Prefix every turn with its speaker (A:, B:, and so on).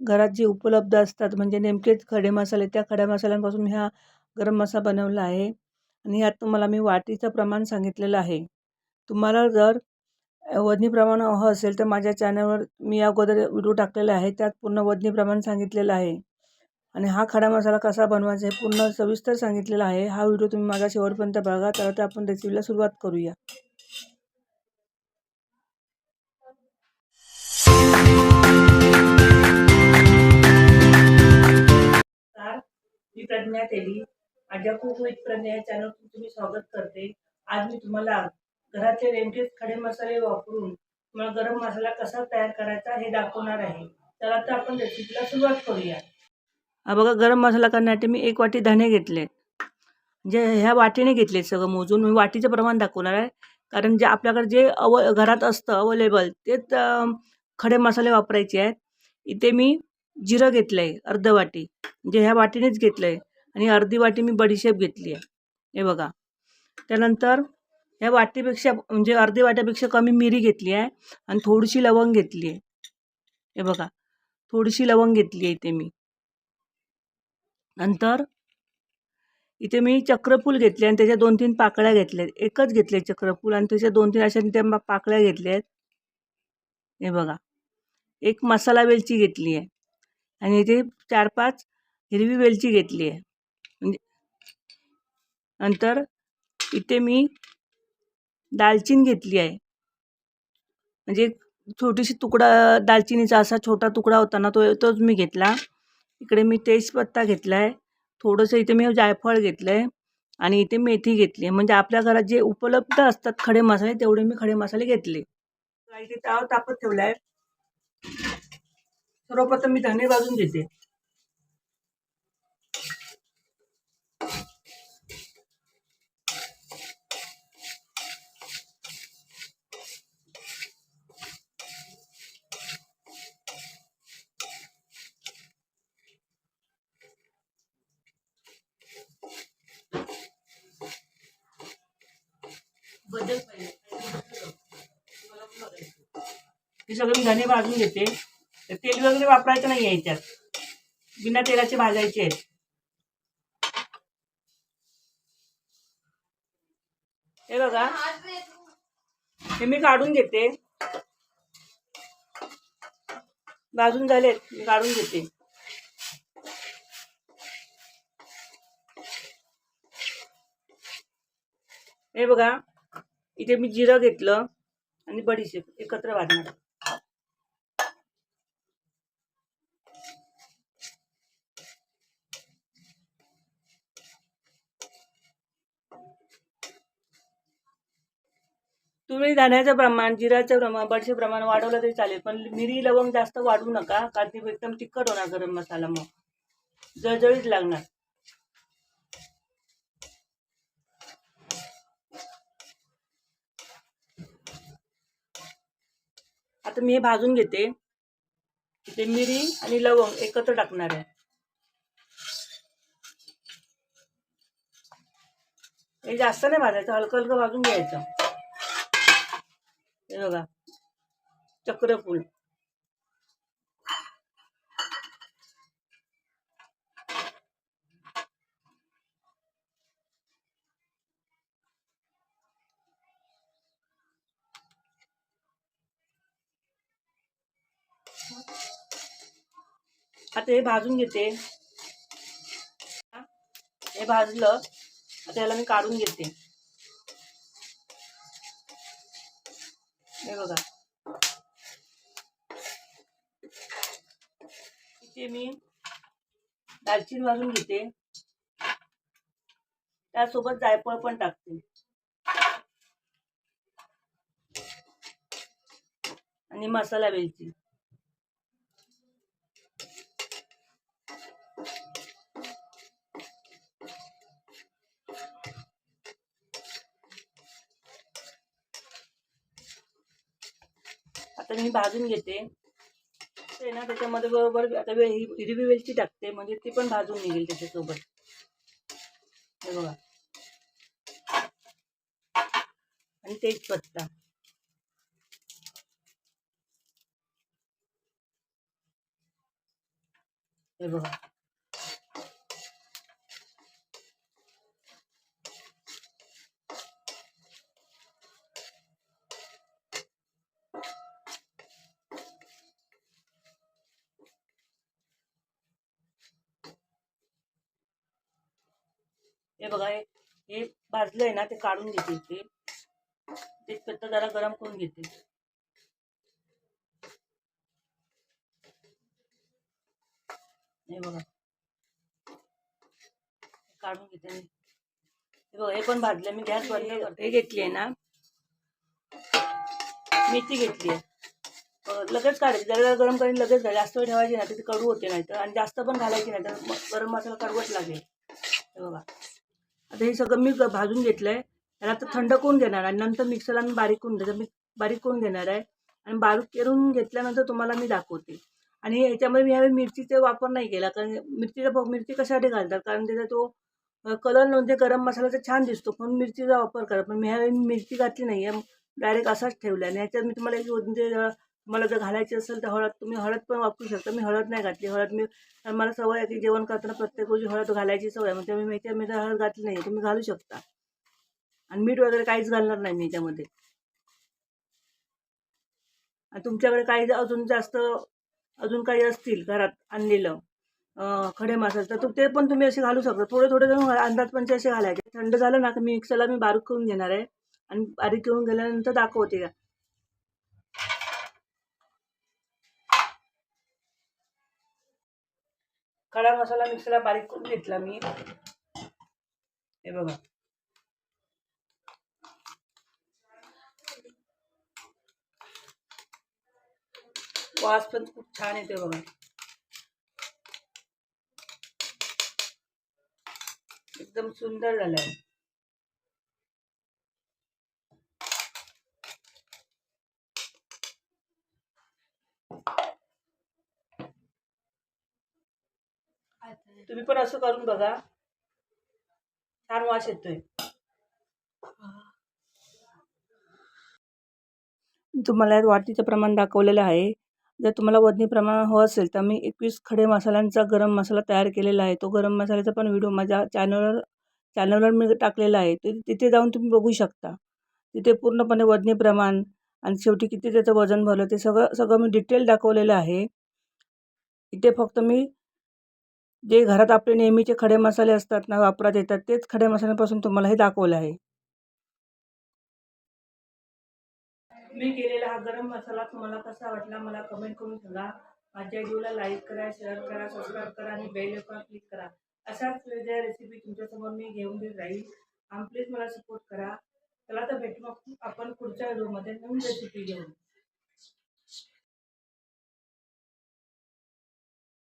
A: घरात जे उपलब्ध असतात म्हणजे नेमकेच खडे मसाले त्या खड्या मसाल्यांपासून ह्या गरम मसाला बनवला आहे. आणि यात तुम्हाला मी वाटीचं प्रमाण सांगितलेलं आहे. तुम्हाला जर वजनी प्रमाण हवं असेल तर माझ्या चॅनलवर मी अगोदर व्हिडिओ टाकलेला आहे. त्यात पूर्ण वजनी प्रमाण सांगितलेलं आहे. आणि हा खडा मसाला कसा बनवायचा हे पूर्ण सविस्तर सांगितलेला आहे. हा व्हिडिओ तुम्ही माझा शेवटपर्यंत बघा तर आपण रेसिपीला सुरुवात करूया. करण्यात येईल. माझ्या खूप विथ प्रज्ञा या चॅनल तुम्ही स्वागत करते. आज मी तुम्हाला घरातले नेमकेच खडे मसाले वापरून तुम्हाला गरम मसाला कसा तयार करायचा हे दाखवणार आहे. तर आता आपण रेसिपीला सुरुवात करूया. हा बघा गरम मसाला करण्यासाठी मी एक वाटी धणे घेतले. जे ह्या वाटीने घेतले सगळं मोजून. मी वाटीचं प्रमाण दाखवणार आहे. कारण जे आपल्याकडे जे अव घरात असतं अवेलेबल तेच खडे मसाले वापरायचे आहेत. इथे मी जिरं घेतलं आहे अर्ध वाटी म्हणजे ह्या वाटीनेच घेतलं आहे आणि अर्धी वाटी मी बडीशेप घेतली आहे. हे बघा. त्यानंतर ह्या वाटीपेक्षा म्हणजे अर्धी वाट्यापेक्षा कमी मिरी घेतली आहे आणि थोडीशी लवंग घेतली आहे. हे बघा. थोडीशी लवंग घेतली आहे इथे मी. नंतर इथे मी चक्रफूल घेतले आणि त्याच्या दोन तीन पाकळ्या घेतल्या आहेत. एकच घेतले चक्रफूल आणि त्याच्या दोन तीन अशा त्या पाकळ्या घेतल्या आहेत. हे बघा. एक मसाला वेलची घेतली आहे. आणि इथे चार पाच हिरवी वेलची घेतली आहे. नंतर इथे मी दालचीन घेतली आहे. म्हणजे छोटीशी तुकडा दालचिनीचा असा छोटा तुकडा होता ना तो तोच मी घेतला. इकडे मी तेजपत्ता घेतला आहे थोडंसं इथे मी जायफळ घेतलं आहे आणि इथे मेथी घेतली आहे. म्हणजे आपल्या घरात जे उपलब्ध असतात खडे मसाले तेवढे मी खडे मसाले घेतले. इथे ताव तापत ठेवला आहे सर्वप्रथम मी धने भाजून घेते. हे सगळे मी धने भाजून घेते. तेल वगैरे वापरायचं नाही आहे याच्यात. बिना तेलाचे भाजायचे आहेत. हे बघा. हे मी काढून घेते. भाजून झालेत मी काढून घेते. हे बघा. इथे मी जिरं घेतलं आणि बडीशेप एकत्र वाढणार. तुम्ही धण्याचं प्रमाण जिराचं प्रमाण बडीचे प्रमाण वाढवलं तरी चालेल पण मिरी लवंग जास्त वाढवू नका कारण ती एकदम तिखट होणार गरम मसाला मग. जळजळीत लागणार. आता मी हे भाजून घेते. ते मिरी आणि लवंग एकत्र टाकणार आहे. हे जास्त नाही भाजायचं हलकं हलकं भाजून घ्यायचं. हे बघा चक्रफूल. आता हे भाजून घेते. हे भाजलं आता याला मी काढून घेते. हे बघा. इथे मी दालचिनी भाजून घेते. त्यासोबत जायफळ पण टाकते. आणि मसाला वेलची. आता मी भाजून घेते. ते ना त्याच्यामध्ये बरोबर आता वे हिरवी वेलची टाकते म्हणजे ती पण भाजून निघेल त्याच्यासोबत. हे बघा. आणि तेजपत्ता हे बघा. हे बघा हे हे भाजलंय ना ते काढून घेते ते ते फक्त जरा गरम करून घेते. हे बघा. काढून घेते हे बघा हे पण भाजलं मी गॅस बंद करते. हे घेतली आहे ना? मेथी घेतली आहे लगेच काढायची. जरा गरम करून लगेच घाल जास्त वेळ ठेवायची नाही तर ती कडू होते नाही तर आणि जास्त पण घालायची नाही तर गरम मसाला कडवट लागेल. हे बघा. आता हे सगळं मी भाजून घेतलं आहे त्याला आता थंड करून घेणार आणि नंतर मिक्सरला मी बारीक करून त्याचं मी बारीक करून घेणार आहे. आणि बारीक करून घेतल्यानंतर तुम्हाला मी दाखवते. आणि ह्याच्यामध्ये मी ह्यावेळी मिरचीचा वापर नाही केला. कारण मिरचीचा ब- मिरची कशासाठी घालतात? कारण त्याचा तो कलर म्हणजे गरम मसाल्याचा छान दिसतो. पण मिरचीचा वापर करा. पण मी ह्यावेळी मिरची घातली नाही आहे डायरेक्ट असाच ठेवला आणि ह्याच्यात मी तुम्हाला एक म्हणजे मला जर घालायची असेल तर हळद तुम्ही हळद पण वापरू शकता. मी हळद नाही घातली. हळद मी मला सवय आहे की जेवण करताना प्रत्येक गोष्टी हळद घालायची सवय आहे. म्हणजे मी ह्याच्यामध्ये हळद घातली नाही तुम्ही घालू शकता. आणि मीठ वगैरे काहीच घालणार नाही मी याच्यामध्ये. आणि तुमच्याकडे काही अजून जास्त अजून काही असतील घरात आणलेलं खडे मसाले तर ते पण तुम्ही असे घालू शकता. थोडे थोडे जण अंदाज पंचे असे घालायचे. थंड झालं ना की मिक्सरला मी बारीक करून घेणार आहे. आणि बारीक करून गेल्यानंतर दाखवते. का खडा मसाला मिक्सरला बारीक करून घेतला मी. हे बघा. वास पण खूप छान येते बघा. एकदम सुंदर झालाय. तुम्ही पण असं करून बघा. छान वास येतोय. तुम्हाला यात वाटीचं प्रमाण दाखवलेलं आहे. जर तुम्हाला वजनी प्रमाण हवं असेल तर मी एकवीस खडे मसाल्यांचा गरम मसाला तयार केलेला आहे. तो गरम मसाल्याचा पण व्हिडिओ माझ्या चॅनलवर चॅनलवर मी टाकलेला आहे. ते तिथे जाऊन तुम्ही बघू शकता. तिथे पूर्णपणे वजनी प्रमाण आणि शेवटी किती त्याचं वजन भरलं ते सगळं सगळं मी डिटेल दाखवलेलं आहे. इथे फक्त मी जे घरात आपले नेहमीचे खडे मसाले असतात ना वापरात येतात तेच खडे मसाल्यापासून तुम्हाला हे दाखवलं आहे. मी केलेला हा गरम मसाला तुम्हाला कसा वाटला मला कमेंट करून सांगा. माझ्या व्हिडिओला लाईक करा शेअर करा सबस्क्राईब करा आणि बेल आयकॉन क्लिक करा. अशाच वेगळ्या रेसिपी तुमच्यासमोर मी घेऊन देत राहील. आणि प्लीज मला सपोर्ट करा. चला तर भेटू मग आपण पुढच्या व्हिडिओमध्ये नवीन रेसिपी घेऊन.